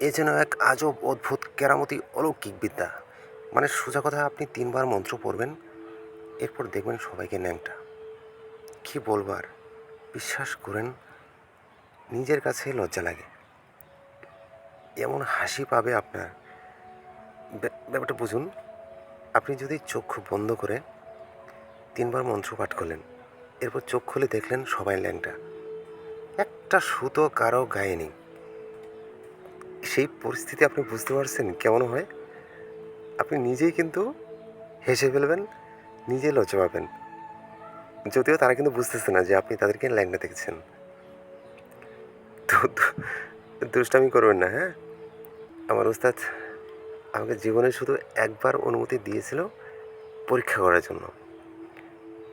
এ যেন এক আজব অদ্ভুত কেরামতি অলৌকিক বিদ্যা। মানে সোজা কথা আপনি তিনবার মন্ত্র পড়বেন, এরপর দেখবেন সবাইকে ন্যাংটা। কি বলবার বিশ্বাস করেন, নিজের কাছে লজ্জা লাগে। এমন হাসি পাবে আপনার। ব্যাপ- ব্যাপারটা বুঝুন, আপনি যদি চোখ বন্ধ করে তিনবার মন্ত্র পাঠ করলেন, এরপর চোখ খুলে দেখলেন সবাই ল্যাংটা একটা সুতো কারও গায়ে নেই। সেই পরিস্থিতি আপনি বুঝতে পারছেন কেমন হয়? আপনি নিজেই কিন্তু হেসে ফেলবেন, নিজে লজ্জা পাবেন। যদিও তারা কিন্তু বুঝতেছে না যে আপনি তাদেরকে ল্যাংটা দেখছেন। তো দুষ্টামি করবেন না হ্যাঁ? আমার উস্তাদ আমাকে জীবনে শুধু একবার অনুমতি দিয়েছিল পরীক্ষা করার জন্য।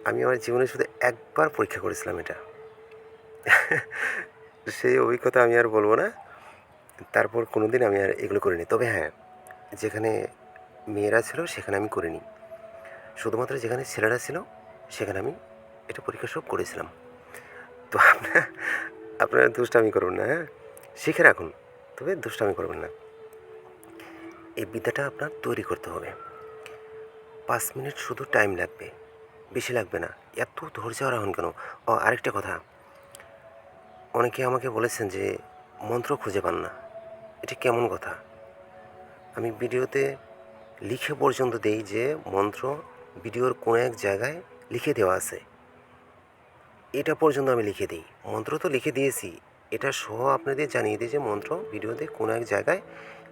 আমি আমার জীবনে শুধু একবার পরীক্ষা করেছিলাম এটা। সেই অভিজ্ঞতা আমি আর বলব না। তারপর কোনো দিন আমি আর এগুলো করিনি। তবে হ্যাঁ যেখানে মেয়েরা ছিল সেখানে আমি করিনি। শুধুমাত্র যেখানে ছেলেরা ছিল সেখানে আমি এটা পরীক্ষা সব করেছিলাম। তো আপনার আপনারা দুষ্টামি করবেন না হ্যাঁ? শিখে রাখুন, তবে দুষ্টামি করবেন না। এই বিদ্যাটা আপনার তৈরি করতে হবে। পাঁচ মিনিট শুধু টাইম লাগবে, বেশি লাগবে না। এত ধৈর্য রাখুন কেন? ও, আরেকটা কথা। অনেকে আমাকে বলেছেন যে, মন্ত্র খুঁজে পান না। এটা কেমন কথা? আমি ভিডিওতে লিখে পর্যন্ত দেই যে মন্ত্র ভিডিওর কোনো এক জায়গায় লিখে দেওয়া আছে। এটা পর্যন্ত আমি লিখে দিই। মন্ত্র তো লিখে দিয়েছি। এটা সহ আপনাদের জানিয়ে দিই যে মন্ত্র ভিডিওতে কোনো এক জায়গায়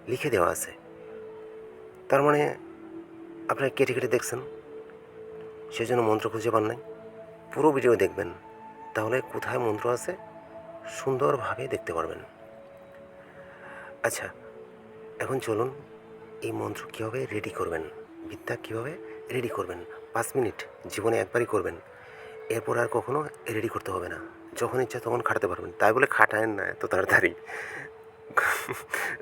লিখে দেওয়া আছে। তার মানে আপনারা কেটে কেটে দেখছেন। সেজন্য মন্ত্র খুঁজে পান নাই। পুরো ভিডিও দেখবেন। তাহলে কোথায় মন্ত্র আছে সুন্দরভাবে দেখতে পারবেন। আচ্ছা এখন চলুন এই মন্ত্র কীভাবে রেডি করবেন? বিদ্যা কীভাবে রেডি করবেন? পাঁচ মিনিট জীবনে একবারই করবেন। এরপর আর কখনো রেডি করতে হবে না। যখন ইচ্ছা তখন খাটাতে পারবেন। তাই বলে খাটায়েন না এত তাড়াতাড়ি।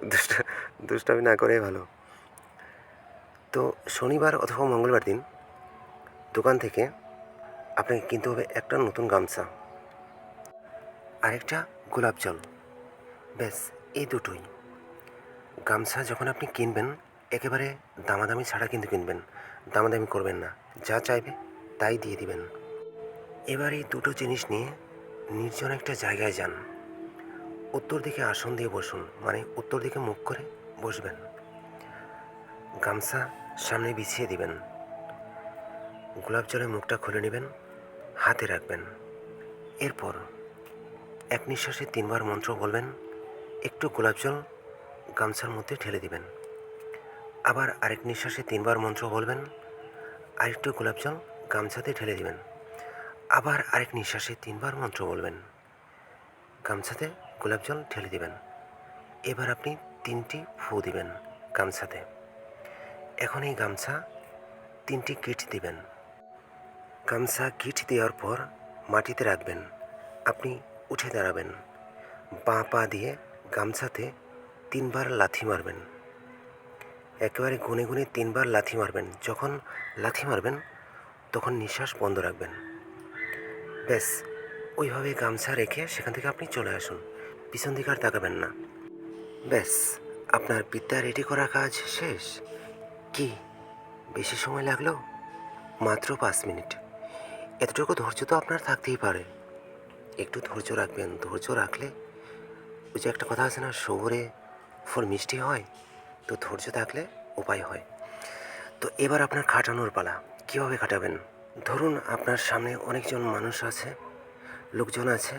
দুষ্ট, দুষ্টামি না করেই ভালো। তো শনিবার অথবা মঙ্গলবার দিন দোকান থেকে আপনাকে কিনতে হবে একটা নতুন গামছা। আরেকটা গোলাপ জল। ব্যাস, এই দুটোই। গামছা যখন আপনি কিনবেন, একেবারে দামাদামি ছাড়া কিন্তু কিনবেন। দামাদামি করবেন না। যা চাইবে তাই দিয়ে দিবেন। এবার এই দুটো জিনিস নিয়ে নির্জন একটা জায়গায় যান। উত্তর দিকে আসন দিয়ে বসুন মানে উত্তর দিকে মুখ করে বসবেন। গামছা সামনে বিছিয়ে দিবেন। গোলাপ জলে মুখটা খুলে নেবেন, হাতে রাখবেন। এরপর এক নিঃশ্বাসে তিনবার মন্ত্র বলবেন, একটু গোলাপ জল গামছার মধ্যে ঢেলে দিবেন। আবার আরেক নিঃশ্বাসে তিনবার মন্ত্র বলবেন, আরেকটু গোলাপ জল গামছাতে ঢেলে দিবেন। আবার আরেক নিঃশ্বাসে তিনবার মন্ত্র বলবেন, গামছাতে গোলাপ জল ঢেলে দিবেন। এবার আপনি তিনটি ফু দিবেন গামছাতে। এখন এই গামছা তিনটি কিট দিবেন। গামছা কিট দেওয়ার পর মাটিতে রাখবেন। আপনি উঠে দাঁড়াবেন। বাঁ পা দিয়ে গামছাতে তিনবার লাথি মারবেন। একেবারে গুনে গুনে তিনবার লাথি মারবেন। যখন লাথি মারবেন, তখন নিঃশ্বাস বন্ধ রাখবেন। ব্যাস, ওইভাবে গামছা রেখে সেখান থেকে আপনি চলে আসুন। পিছন দিকে আর তাকাবেন না। ব্যাস, আপনার বিদ্যা রেডি করা কাজ শেষ? কি বেশি সময় লাগল? মাত্র পাঁচ মিনিট। এতটুকু ধৈর্য তো আপনার থাকতেই পারে। একটু ধৈর্য রাখবেন। ধৈর্য রাখলে, ওই যে একটা কথা আছে না, শহরে ফল মিষ্টি হয়, তো ধৈর্য থাকলে উপায় হয়। তো এবার আপনার খাটানোর পালা, কীভাবে খাটাবেন? ধরুন আপনার সামনে অনেকজন মানুষ আছে, লোকজন আছে,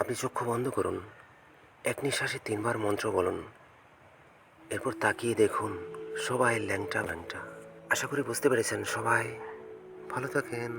আপনি চক্ষু বন্ধ করুন, এক নিঃশ্বাসে তিনবার মন্ত্র বলুন, এরপর তাকিয়ে দেখুন, সবাই ল্যাংটা ল্যাংটা আশা করি বুঝতে পেরেছেন, সবাই ভালো থাকেন।